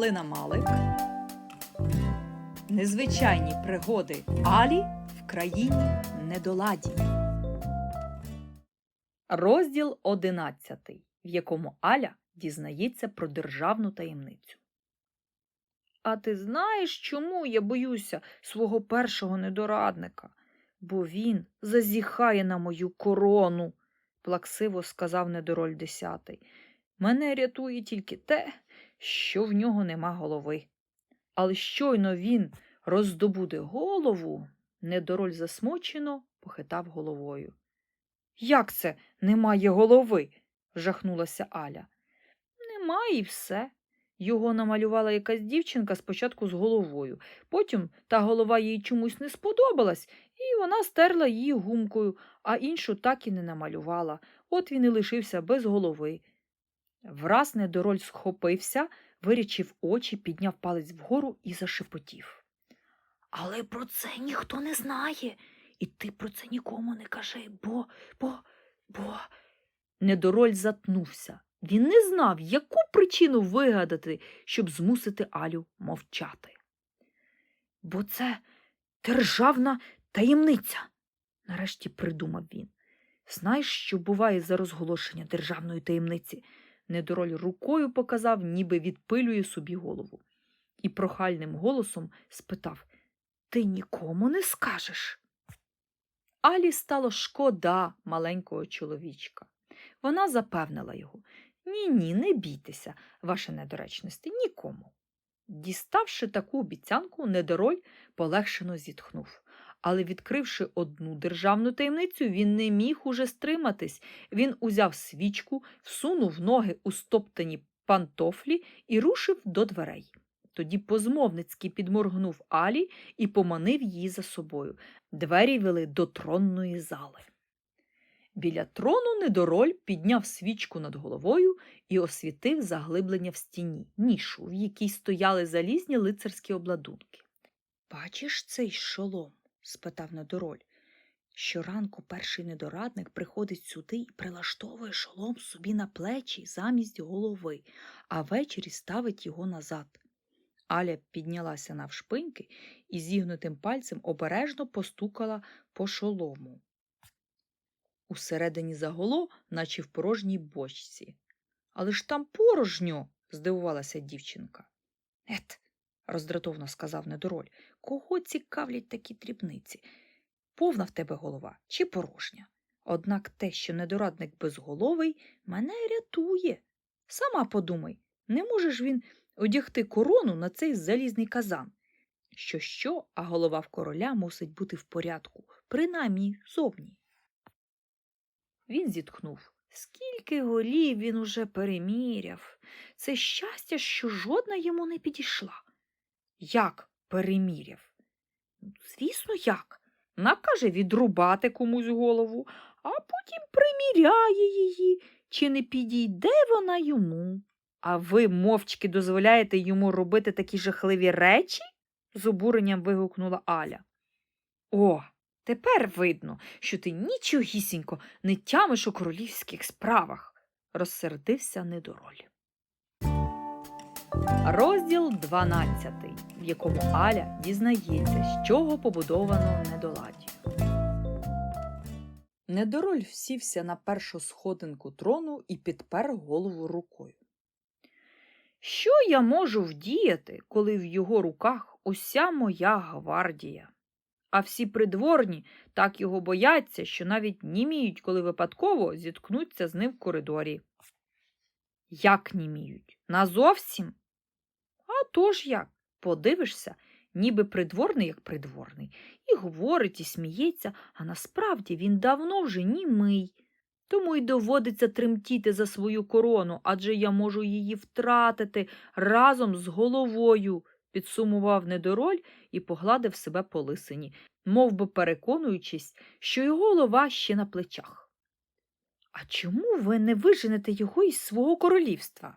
Галина Малик. Незвичайні пригоди Алі в країні недоладі. Розділ 11, в якому Аля дізнається про державну таємницю. А ти знаєш, чому я боюся свого першого недорадника? Бо він зазіхає на мою корону, плаксиво сказав недороль десятий. Мене рятує тільки те, що в нього нема голови. Але щойно він роздобуде голову, недороль засмучено похитав головою. Як це немає голови? жахнулася Аля. Немає і все. Його намалювала якась дівчинка спочатку з головою. Потім та голова їй чомусь не сподобалась, і вона стерла її гумкою, а іншу так і не намалювала. От він і лишився без голови. Враз недороль схопився, вирічив очі, підняв палець вгору і зашепотів. Але про це ніхто не знає, і ти про це нікому не кажи, бо, бо, бо. Недороль затнувся. Він не знав, яку причину вигадати, щоб змусити Алю мовчати. Бо це державна таємниця, нарешті придумав він. Знаєш, що буває за розголошення державної таємниці? Недороль рукою показав, ніби відпилює собі голову, і прохальним голосом спитав Ти нікому не скажеш? Алі стало шкода маленького чоловічка. Вона запевнила його Ні, ні, не бійтеся, ваше недоречності, нікому. Діставши таку обіцянку, недороль полегшено зітхнув. Але, відкривши одну державну таємницю, він не міг уже стриматись. Він узяв свічку, всунув ноги у стоптані пантофлі і рушив до дверей. Тоді позмовницьки підморгнув Алі і поманив її за собою. Двері вели до тронної зали. Біля трону недороль підняв свічку над головою і освітив заглиблення в стіні, нішу, в якій стояли залізні лицарські обладунки. Бачиш цей шолом? Спитав недороль. Щоранку перший недорадник приходить сюди і прилаштовує шолом собі на плечі замість голови, а ввечері ставить його назад. Аля піднялася навшпиньки і зігнутим пальцем обережно постукала по шолому. Усередині заголо, наче в порожній бочці. Але ж там порожньо, здивувалася дівчинка. Ет, роздратовно сказав недороль, кого цікавлять такі дрібниці? Повна в тебе голова чи порожня? Однак те, що недорадник безголовий, мене рятує. Сама подумай, не можеш він одягти корону на цей залізний казан. Що що, а голова в короля мусить бути в порядку, принаймні зовні. Він зітхнув. Скільки голів він уже переміряв. Це щастя, що жодна йому не підійшла. Як переміряв? Звісно, як. Накаже відрубати комусь голову, а потім приміряє її, чи не підійде вона йому. А ви мовчки дозволяєте йому робити такі жахливі речі? з обуренням вигукнула Аля. О, тепер видно, що ти нічогісінько не тямиш у королівських справах, розсердився недороль. Розділ 12, в якому Аля дізнається, з чого побудовано недоладі. Недороль сівся на першу сходинку трону і підпер голову рукою. Що я можу вдіяти, коли в його руках уся моя гвардія? А всі придворні так його бояться, що навіть німіють, коли випадково зіткнуться з ним в коридорі. Як німіють? Назовсім? А то ж як? Подивишся, ніби придворний, як придворний, і говорить, і сміється, а насправді він давно вже німий. Тому й доводиться тремтіти за свою корону, адже я можу її втратити разом з головою, підсумував недороль і погладив себе по лисині, мов би переконуючись, що його голова ще на плечах. А чому ви не виженете його із свого королівства?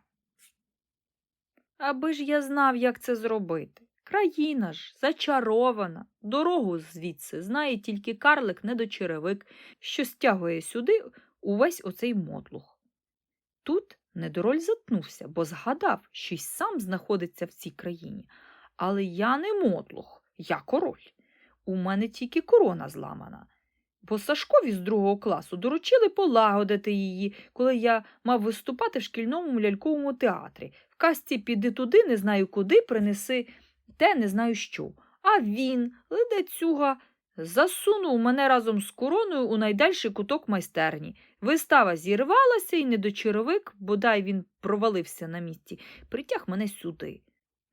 Аби ж я знав, як це зробити. Країна ж зачарована, дорогу звідси знає тільки карлик недочеревик, що стягує сюди увесь оцей мотлух. Тут недороль затнувся, бо згадав, що й сам знаходиться в цій країні. Але я не мотлох, я король. У мене тільки корона зламана. Бо Сашкові з другого класу доручили полагодити її, коли я мав виступати в шкільному ляльковому театрі. В казці піди туди, не знаю куди, принеси те не знаю що. А він, ледацюга, засунув мене разом з короною у найдальший куток майстерні. Вистава зірвалася, і недочаровик, бодай він провалився на місці, притяг мене сюди.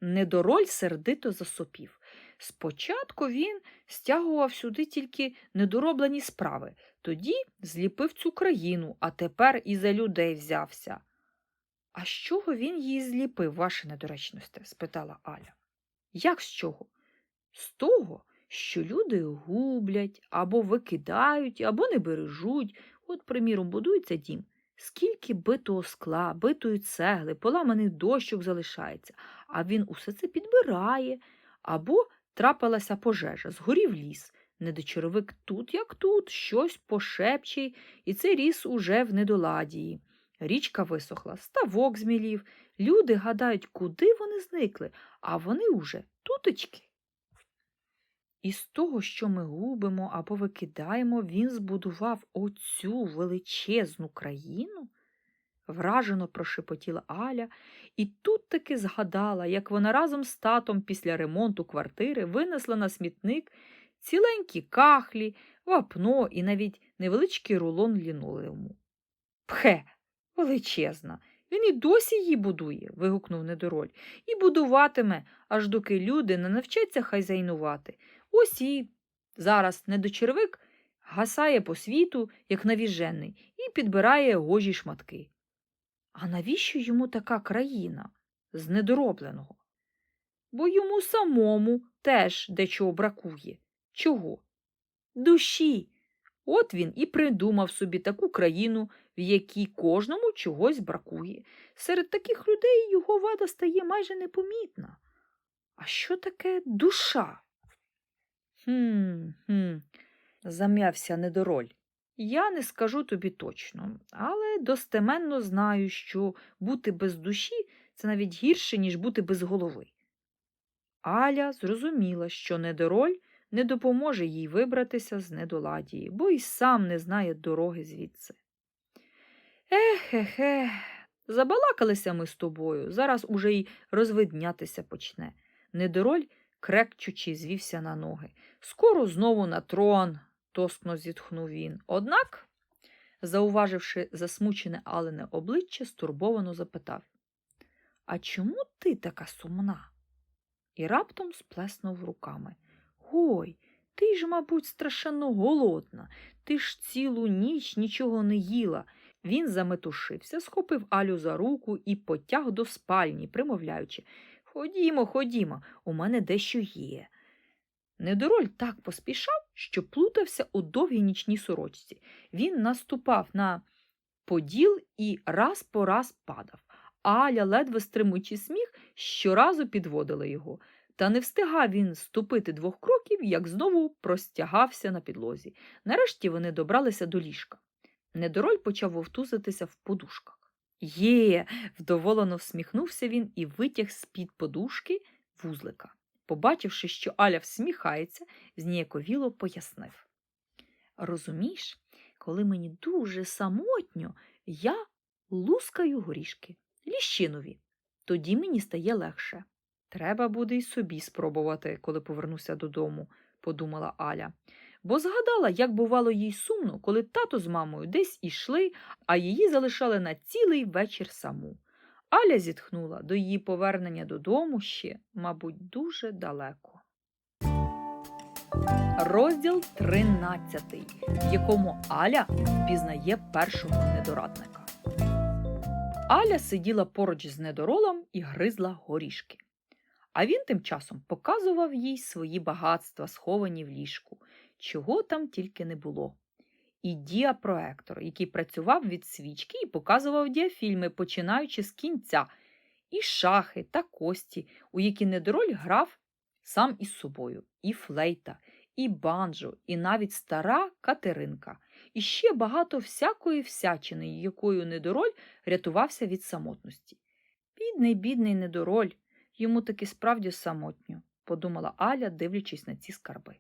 Недороль сердито засопів. Спочатку він стягував сюди тільки недороблені справи, тоді зліпив цю країну, а тепер і за людей взявся. А з чого він її зліпив, ваша недоречносте? спитала Аля. Як з чого? З того, що люди гублять або викидають, або не бережуть. От, приміром, будується дім. Скільки битого скла, битої цегли, поламаних дощок залишається, а він усе це підбирає. Або трапилася пожежа, згорів ліс. Недочаровик тут, як тут, щось пошепче, і цей ріс уже в недоладії. Річка висохла, ставок змілів. Люди гадають, куди вони зникли, а вони уже тутечки. І з того, що ми губимо або викидаємо, він збудував оцю величезну країну? Вражено прошепотіла Аля, і тут таки згадала, як вона разом з татом після ремонту квартири винесла на смітник ціленькі кахлі, вапно і навіть невеличкий рулон лінолеуму. Пхе, величезна. Він і досі її будує, вигукнув недороль, і будуватиме, аж доки люди не навчаться хазяйнувати. Ось і зараз недочервик гасає по світу, як навіжений, і підбирає гожі шматки. А навіщо йому така країна з недоробленого? Бо йому самому теж дечого бракує. Чого? Душі. От він і придумав собі таку країну, в якій кожному чогось бракує. Серед таких людей його вада стає майже непомітна. А що таке душа? Хм, хм, зам'явся недороль. Я не скажу тобі точно, але достеменно знаю, що бути без душі це навіть гірше, ніж бути без голови. Аля зрозуміла, що недороль не допоможе їй вибратися з недоладії, бо й сам не знає дороги звідси. Ехе-хе, забалакалися ми з тобою, зараз уже й розвиднятися почне. Недороль, крекчучи, звівся на ноги. Скоро знову на трон, тоскно зітхнув він. Однак, зауваживши засмучене Алене обличчя, стурбовано запитав А чому ти така сумна? І раптом сплеснув руками. Ой, ти ж, мабуть, страшенно голодна. Ти ж цілу ніч нічого не їла. Він заметушився, схопив Алю за руку і потяг до спальні, примовляючи Ходімо, ходімо, у мене дещо є. Недороль так поспішав, що плутався у довгій нічній сорочці. Він наступав на поділ і раз по раз падав. Аля, ледве стримуючи сміх, щоразу підводила його. Та не встигав він ступити двох кроків, як знову простягався на підлозі. Нарешті вони добралися до ліжка. Недороль почав вовтузитися в подушках. Є, вдоволено всміхнувся він і витяг з-під подушки вузлика. Побачивши, що Аля всміхається, зніяковіло пояснив. Розумієш, коли мені дуже самотньо, я лускаю горішки, ліщинові. Тоді мені стає легше. Треба буде й собі спробувати, коли повернуся додому, подумала Аля, бо згадала, як бувало їй сумно, коли тато з мамою десь ішли, а її залишали на цілий вечір саму. Аля зітхнула до її повернення додому ще, мабуть, дуже далеко. Розділ 13, в якому Аля впізнає першого недорадника. Аля сиділа поруч з недоролом і гризла горішки. А він тим часом показував їй свої багатства, сховані в ліжку, чого там тільки не було. І діапроектор, який працював від свічки і показував діафільми, починаючи з кінця, і шахи та кості, у які недороль грав сам із собою, і флейта, і банджо, і навіть стара Катеринка. і ще багато всякої всячини, якою недороль рятувався від самотності. Бідний, бідний недороль, йому таки справді самотньо, подумала Аля, дивлячись на ці скарби.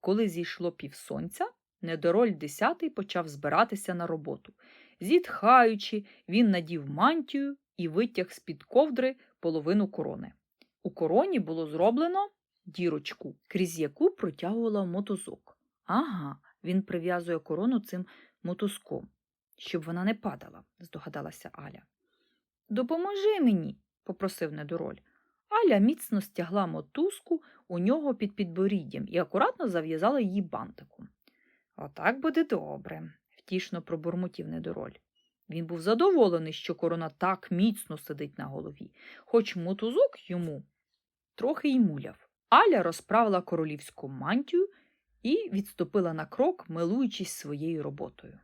Коли зійшло півсонця, недороль десятий почав збиратися на роботу. Зітхаючи, він надів мантію і витяг з-під ковдри половину корони. У короні було зроблено дірочку, крізь яку протягувала мотузок. Ага, він прив'язує корону цим мотузком, щоб вона не падала, здогадалася Аля. Допоможи мені, попросив недороль. Аля міцно стягла мотузку у нього під підборіддям і акуратно зав'язала її бантиком. Отак буде добре, втішно пробурмотів недороль. Він був задоволений, що корона так міцно сидить на голові, хоч мотузок йому трохи й муляв. Аля розправила королівську мантію і відступила на крок, милуючись своєю роботою.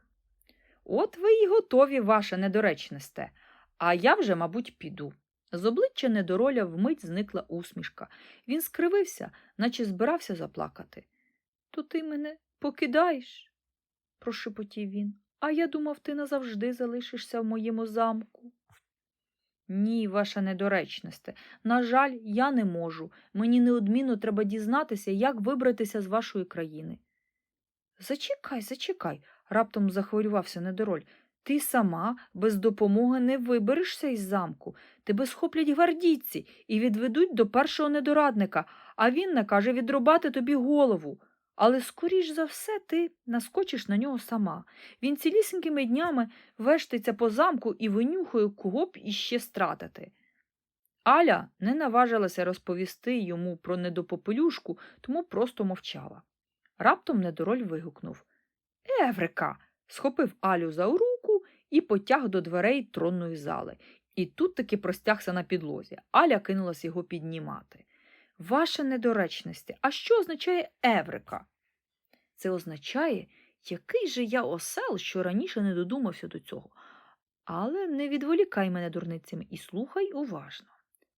От ви й готові, ваше недоречносте, а я вже, мабуть, піду. З обличчя недороля вмить зникла усмішка. Він скривився, наче збирався заплакати. То ти мене покидаєш, прошепотів він. А я думав, ти назавжди залишишся в моєму замку. Ні, ваша недоречносте. На жаль, я не можу. Мені неодмінно треба дізнатися, як вибратися з вашої країни. Зачекай, зачекай, раптом захворювався недороль. Ти сама без допомоги не виберешся із замку. Тебе схоплять гвардійці і відведуть до першого недорадника, а він накаже відрубати тобі голову. Але, скоріш за все, ти наскочиш на нього сама. Він цілісінькими днями вештиться по замку і винюхує, кого б іще стратити. Аля не наважилася розповісти йому про недопопелюшку, тому просто мовчала. Раптом недороль вигукнув Еврика! схопив Алю за руку і потяг до дверей тронної зали. І тут таки простягся на підлозі. Аля кинулась його піднімати. Ваше недоречності, а що означає Еврика? Це означає, який же я осел, що раніше не додумався до цього. Але не відволікай мене дурницями і слухай уважно.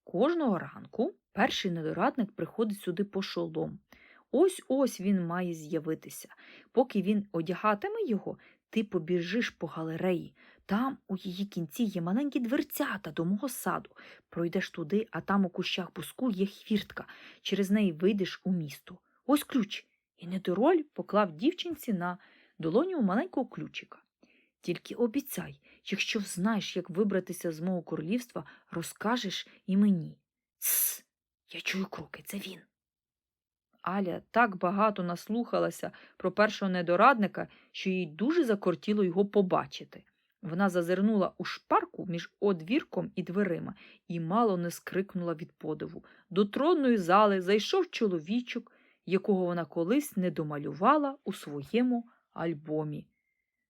Кожного ранку перший недорадник приходить сюди по шолом. Ось ось він має з'явитися. Поки він одягатиме його, ти побіжиш по галереї. Там у її кінці є маленькі дверцята до мого саду. Пройдеш туди, а там у кущах буску є хвіртка. Через неї вийдеш у місто. Ось ключ. І недороль поклав дівчинці на долоню маленького ключика. Тільки обіцяй, якщо знаєш, як вибратися з мого королівства, розкажеш і мені. Тсс, я чую кроки, це він. Аля так багато наслухалася про першого недорадника, що їй дуже закортіло його побачити. Вона зазирнула у шпарку між одвірком і дверима і мало не скрикнула від подиву. До тронної зали зайшов чоловічок, якого вона колись не домалювала у своєму альбомі.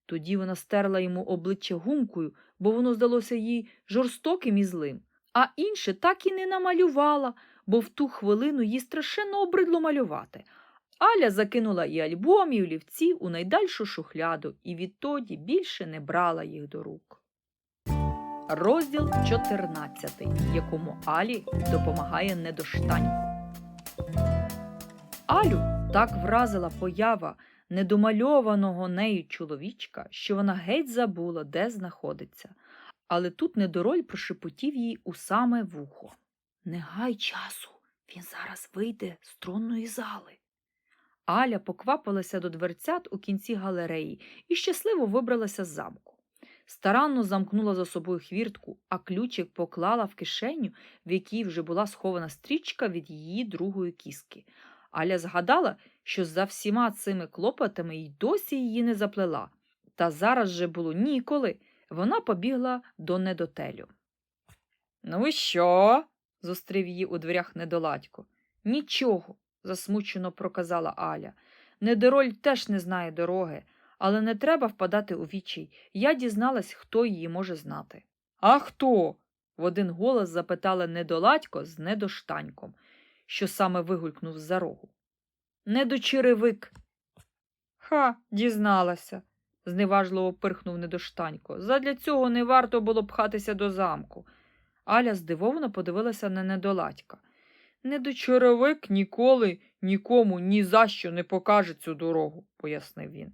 Тоді вона стерла йому обличчя гумкою, бо воно здалося їй жорстоким і злим, а інше так і не намалювала, бо в ту хвилину їй страшенно обридло малювати. Аля закинула і альбом, і олівці у найдальшу шухляду і відтоді більше не брала їх до рук. Розділ 14, якому Алі допомагає недоштанько. Алю так вразила поява недомальованого нею чоловічка, що вона геть забула, де знаходиться. Але тут недороль прошепотів їй у саме вухо. Не гай часу, він зараз вийде з тронної зали. Аля поквапилася до дверцят у кінці галереї і щасливо вибралася з замку. Старанно замкнула за собою хвіртку, а ключик поклала в кишеню, в якій вже була схована стрічка від її другої кіски. Аля згадала, що за всіма цими клопотами й досі її не заплела. Та зараз же було ніколи. Вона побігла до недотелю. Ну і що? зустрів її у дверях недоладько. Нічого, засмучено проказала Аля. Недороль теж не знає дороги, але не треба впадати у вічій. Я дізналась, хто її може знати. А хто? в один голос запитала недоладько з недоштаньком, що саме вигулькнув з-за рогу. Недочеревик. Ха, дізналася, зневажливо пирхнув недоштанько. Задля цього не варто було пхатися до замку. Аля здивовано подивилася на недоладька. Недочоровик ніколи нікому ні за що не покаже цю дорогу, пояснив він.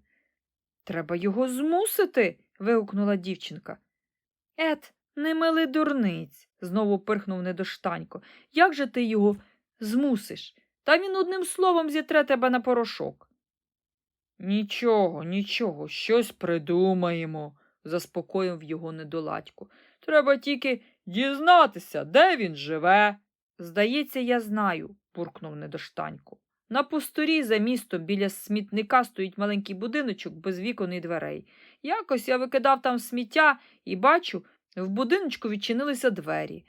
Треба його змусити. вигукнула дівчинка. Ет, не мили дурниць, знову пирхнув недоштанько. Як же ти його змусиш? Та він одним словом зітре тебе на порошок. Нічого, нічого, щось придумаємо, заспокоїв його недоладько. Треба тільки дізнатися, де він живе. Здається, я знаю, буркнув недоштанько. На пустурі за містом біля смітника стоїть маленький будиночок без вікон і дверей. Якось я викидав там сміття і бачу, в будиночку відчинилися двері.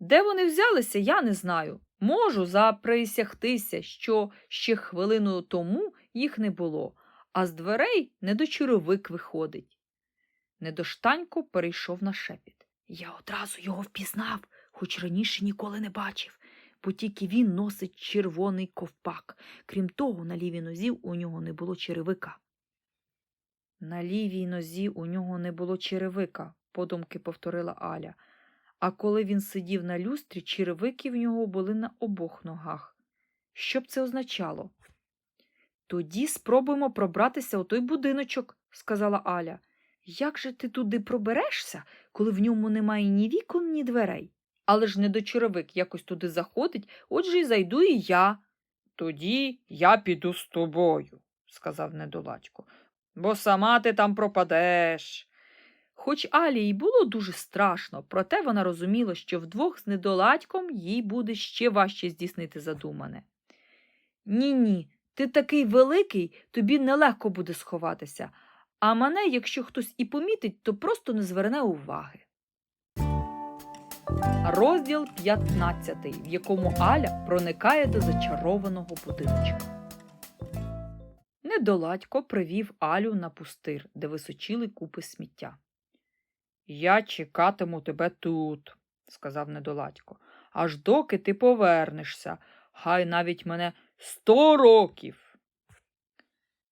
Де вони взялися, я не знаю. Можу заприсягтися, що ще хвилину тому їх не було, а з дверей недочуровик виходить. Недоштанько перейшов на шепіт. Я одразу його впізнав, хоч раніше ніколи не бачив, бо тільки він носить червоний ковпак. Крім того, на лівій нозі у нього не було черевика. На лівій нозі у нього не було черевика, подумки повторила Аля. А коли він сидів на люстрі, черевики в нього були на обох ногах. Що б це означало? Тоді спробуємо пробратися у той будиночок, сказала Аля. Як же ти туди проберешся, коли в ньому немає ні вікон, ні дверей? Але ж недочеровик якось туди заходить, отже й зайду і я. Тоді я піду з тобою, сказав недолачко, бо сама ти там пропадеш. Хоч Алі й було дуже страшно, проте вона розуміла, що вдвох з недоладьком їй буде ще важче здійснити задумане. Ні, ні, ти такий великий, тобі нелегко буде сховатися, а мене, якщо хтось і помітить, то просто не зверне уваги. Розділ 15, в якому Аля проникає до зачарованого будиночка. Недоладько привів Алю на пустир, де височили купи сміття. Я чекатиму тебе тут, сказав недоладько, аж доки ти повернешся, хай навіть мене сто років.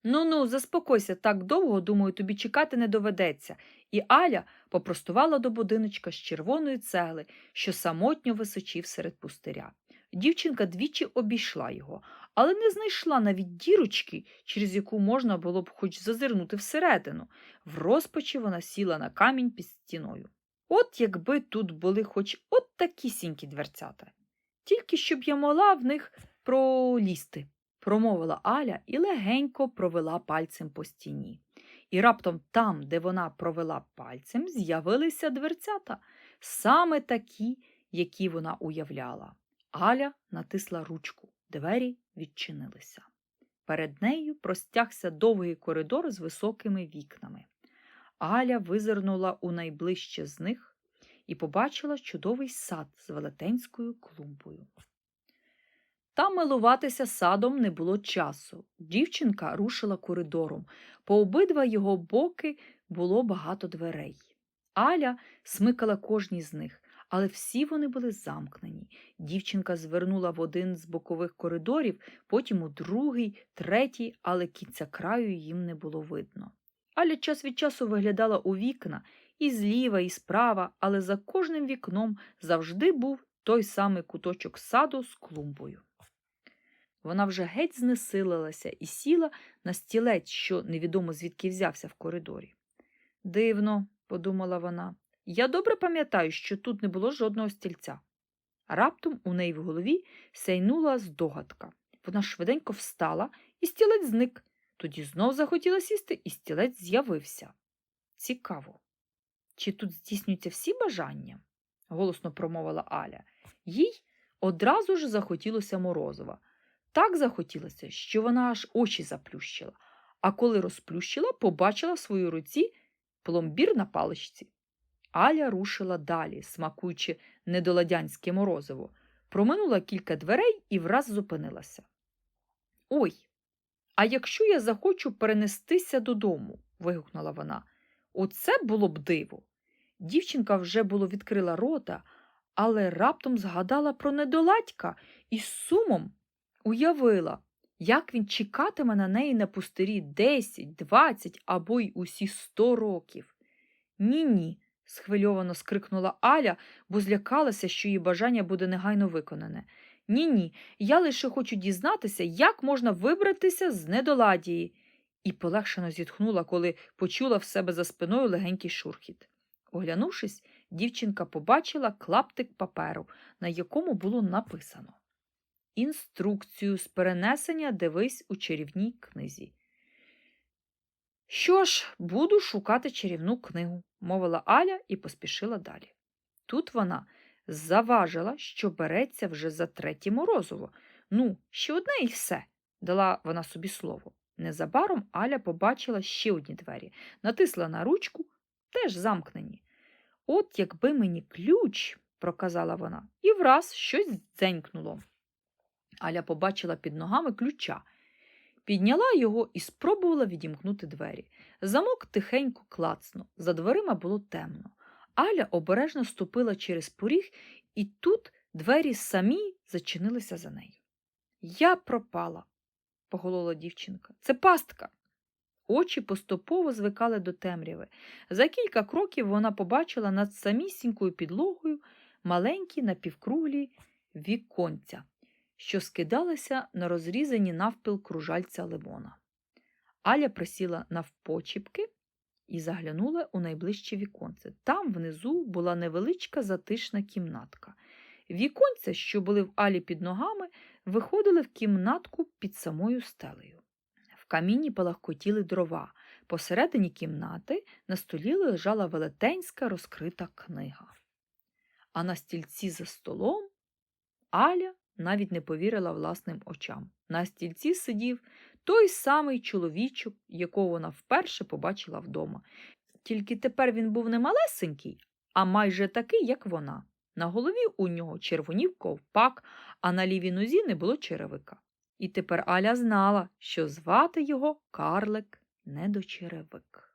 Ну ну, заспокойся, так довго, думаю, тобі чекати не доведеться. І Аля попростувала до будиночка з червоної цегли, що самотньо височив серед пустиря. Дівчинка двічі обійшла його, але не знайшла навіть дірочки, через яку можна було б хоч зазирнути всередину. В розпачі вона сіла на камінь під стіною. От якби тут були хоч от такісінькі дверцята. Тільки щоб я могла в них пролізти, промовила Аля і легенько провела пальцем по стіні. І раптом там, де вона провела пальцем, з'явилися дверцята, саме такі, які вона уявляла. Аля натисла ручку. Двері відчинилися. Перед нею простягся довгий коридор з високими вікнами. Аля визирнула у найближче з них і побачила чудовий сад з велетенською клумбою. Та милуватися садом не було часу. Дівчинка рушила коридором. По обидва його боки було багато дверей. Аля смикала кожній з них, але всі вони були замкнені. Дівчинка звернула в один з бокових коридорів, потім у другий, третій, але кінця краю їм не було видно. Аля час від часу виглядала у вікна і зліва, і справа, але за кожним вікном завжди був той самий куточок саду з клумбою. Вона вже геть знесилилася і сіла на стілець, що невідомо звідки взявся в коридорі. Дивно, подумала вона, я добре пам'ятаю, що тут не було жодного стільця. Раптом у неї в голові сяйнула здогадка. Вона швиденько встала, і стілець зник. Тоді знов захотіла сісти, і стілець з'явився. Цікаво. Чи тут здійснюються всі бажання? голосно промовила Аля. Їй одразу ж захотілося морозива. Так захотілося, що вона аж очі заплющила, а коли розплющила, побачила в своїй руці пломбір на паличці. Аля рушила далі, смакуючи недоладянське морозиво, проминула кілька дверей і враз зупинилася. Ой, а якщо я захочу перенестися додому, вигукнула вона. Оце було б диво. Дівчинка вже було відкрила рота, але раптом згадала про недоладька і з сумом уявила, як він чекатиме на неї на пустирі 10, 20 або й усі 100 років. Ні, ні, схвильовано скрикнула Аля, бо злякалася, що її бажання буде негайно виконане. Ні, ні, я лише хочу дізнатися, як можна вибратися з недоладії. і полегшено зітхнула, коли почула в себе за спиною легенький шурхіт. Оглянувшись, дівчинка побачила клаптик паперу, на якому було написано Інструкцію з перенесення дивись у чарівній книзі. Що ж, буду шукати чарівну книгу, мовила Аля і поспішила далі. Тут вона заважила, що береться вже за третє морозиво. Ну, ще одне і все, дала вона собі слово. Незабаром Аля побачила ще одні двері, натисла на ручку, теж замкнені. От якби мені ключ, проказала вона, і враз щось дзенькнуло. Аля побачила під ногами ключа, підняла його і спробувала відімкнути двері. Замок тихенько клацнув, за дверима було темно. Аля обережно ступила через поріг, і тут двері самі зачинилися за нею. Я пропала, поголола дівчинка. Це пастка. Очі поступово звикали до темряви. За кілька кроків вона побачила над самісінькою підлогою маленькі напівкруглі віконця, що скидалися на розрізані навпіл кружальця лимона. Аля присіла навпочіпки і заглянула у найближче віконце. Там внизу була невеличка затишна кімнатка. Віконця, що були в Алі під ногами, виходили в кімнатку під самою стелею. В каміні палахкотіли дрова. Посередині кімнати на столі лежала велетенська розкрита книга. А на стільці за столом Аля навіть не повірила власним очам. На стільці сидів той самий чоловічок, якого вона вперше побачила вдома. Тільки тепер він був не малесенький, а майже такий, як вона. На голові у нього червонів ковпак, а на лівій нозі не було черевика. І тепер Аля знала, що звати його Карлик Недочеревик.